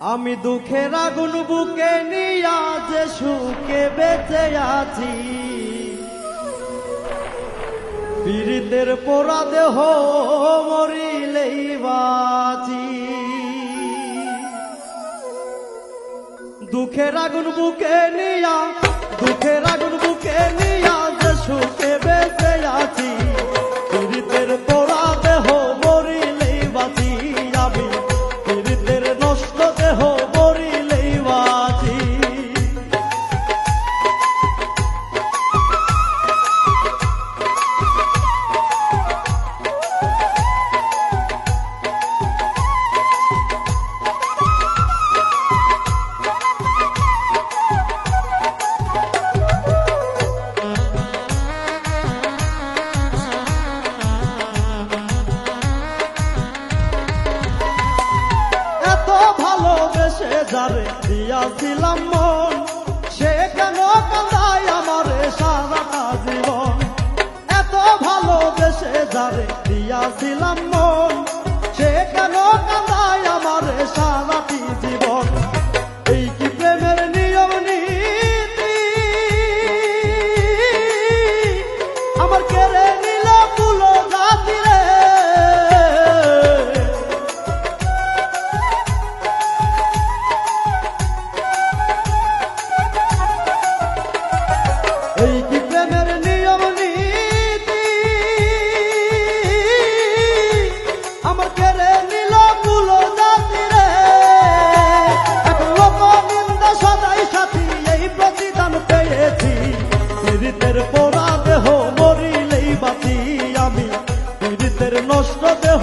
আমি দুঃখের আগুন বুকে নিয়া যে সুখে বেঁচে আছি। পীড়িতের পোড়া দেহ মরিলেই বাঁচি। দুঃখের আগুন বুকে নিয়া, দুঃখের আগুন বুকে নিয়া যে সুখে বেঁচে আছি। সে যারে দিয়াছিলাম মন। সে কেন কান্দায় আমারে সারাটা জীবন। এত ভালো পীড়িতের পোড়া দেহ মরিলেই বাঁচি আমি। পীড়িতের নষ্ট দেহ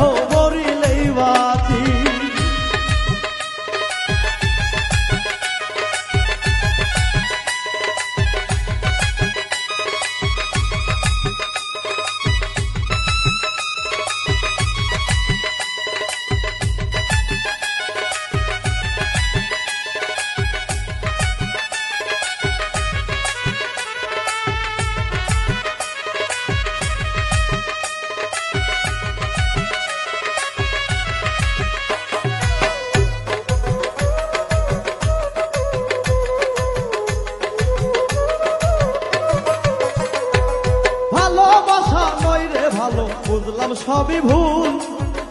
বুঝলাম সবই ভুল।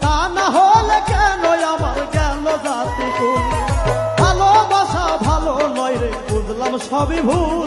তা না হলে কেন আমার কেন জাতি ভালোবাসা ভালো নয় রে, বুঝলাম সবই ভুল।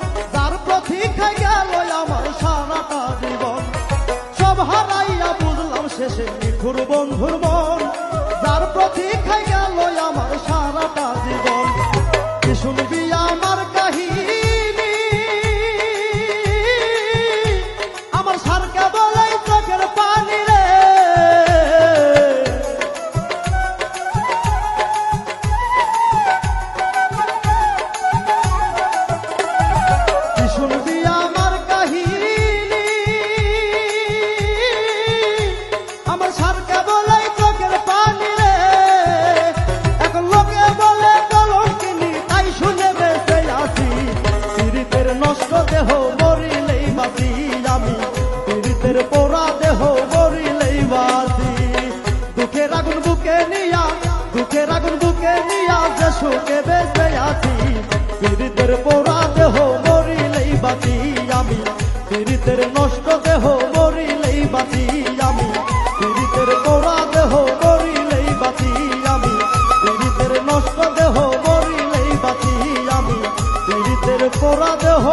su vida. দুঃখের পোড়া দেহ বরিলেই বাসি দুঃখের আগুন বুকে নিয়া, দুঃখের আগুন বুকে নিয়া যে সুখে বেঁচে আছি। পীড়িতের পোড়া দেহ মরিলেই বাঁচি আমি। পীড়িতের নষ্ট দেহ মরিলেই বাঁচি আমি। পীড়িতের পোড়া দেহ মরিলেই বাঁচি আমি। পীড়িতের নষ্ট দেহ মরিলেই বাঁচি আমি। পীড়িতের পোড়া দেহ